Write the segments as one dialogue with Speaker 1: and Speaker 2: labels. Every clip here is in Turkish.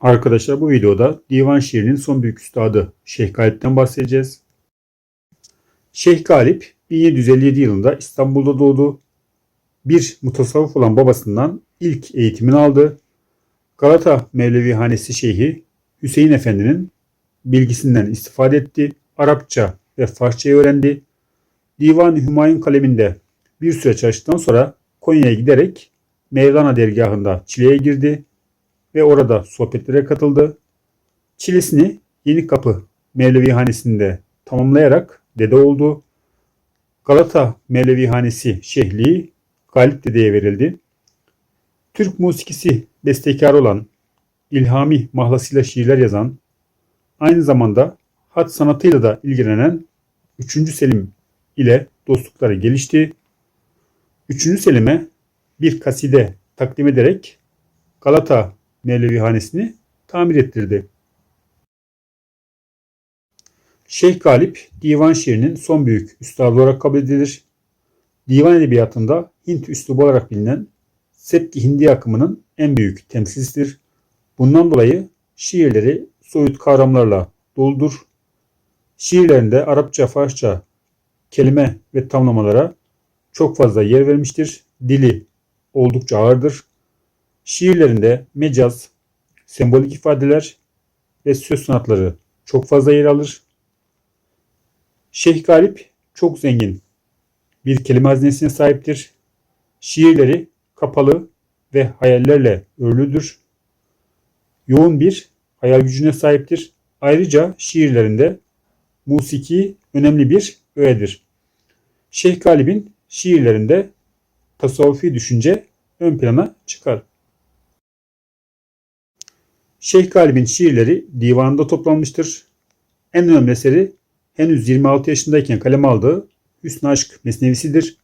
Speaker 1: Arkadaşlar bu videoda divan şiirinin son büyük üstadı Şeyh Galip'ten bahsedeceğiz. Şeyh Galip 1757 yılında İstanbul'da doğdu. Bir mutasavvıf olan babasından ilk eğitimini aldı. Galata Mevlevi Hanesi Şeyhi Hüseyin Efendi'nin bilgisinden istifade etti. Arapça ve Farsçayı öğrendi. Divan-ı Hümayun kaleminde bir süre çalıştıktan sonra Konya'ya giderek Mevlana dergahında Çile'ye girdi ve orada sohbetlere katıldı. Çilesini Yeni Kapı Mevlevi Hanesi'nde tamamlayarak dede oldu. Galata Mevlevi Hanesi şehliği Galip Dede'ye verildi. Türk musikisi bestekarı olan İlhami mahlasıyla şiirler yazan, aynı zamanda hat sanatıyla da ilgilenen 3. Selim ile dostlukları gelişti. 3. Selim'e bir kaside takdim ederek Galata Mevlevi Hanesi'ni tamir ettirdi. Şeyh Galip divan şiirinin son büyük üstadı olarak kabul edilir. Divan edebiyatında Hint üslubu olarak bilinen Sepki Hindi akımının en büyük temsilcisidir. Bundan dolayı şiirleri soyut kavramlarla doludur. Şiirlerinde Arapça, Farsça kelime ve tamlamalara çok fazla yer vermiştir. Dili oldukça ağırdır. Şiirlerinde mecaz, sembolik ifadeler ve söz sanatları çok fazla yer alır. Şeyh Galip çok zengin bir kelime hazinesine sahiptir. Şiirleri kapalı ve hayallerle örülüdür. Yoğun bir hayal gücüne sahiptir. Ayrıca şiirlerinde musiki önemli bir öğedir. Şeyh Galip'in şiirlerinde tasavvufi düşünce ön plana çıkar. Şeyh Galip'in şiirleri divanında toplanmıştır. En önemli eseri henüz 26 yaşındayken kaleme aldığı Hüsnü Aşk Mesnevisidir.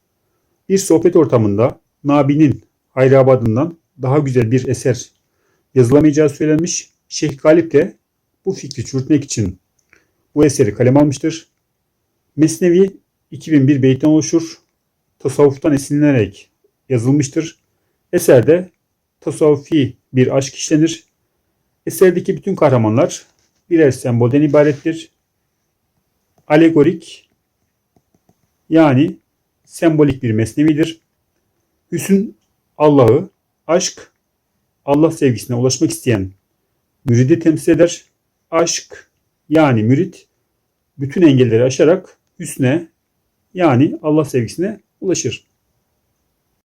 Speaker 1: Bir sohbet ortamında Nabi'nin Hayrabadından daha güzel bir eser yazılamayacağı söylenmiş. Şeyh Galip de bu fikri çürütmek için bu eseri kaleme almıştır. Mesnevi 2001 beytten oluşur. Tasavvuftan esinlenerek yazılmıştır. Eserde tasavvufi bir aşk işlenir. Eserdeki bütün kahramanlar birer sembolden ibarettir. Alegorik yani sembolik bir mesnevidir. Hüsn Allah'ı, aşk Allah sevgisine ulaşmak isteyen müridi temsil eder. Aşk yani mürit bütün engelleri aşarak hüsne yani Allah sevgisine ulaşır.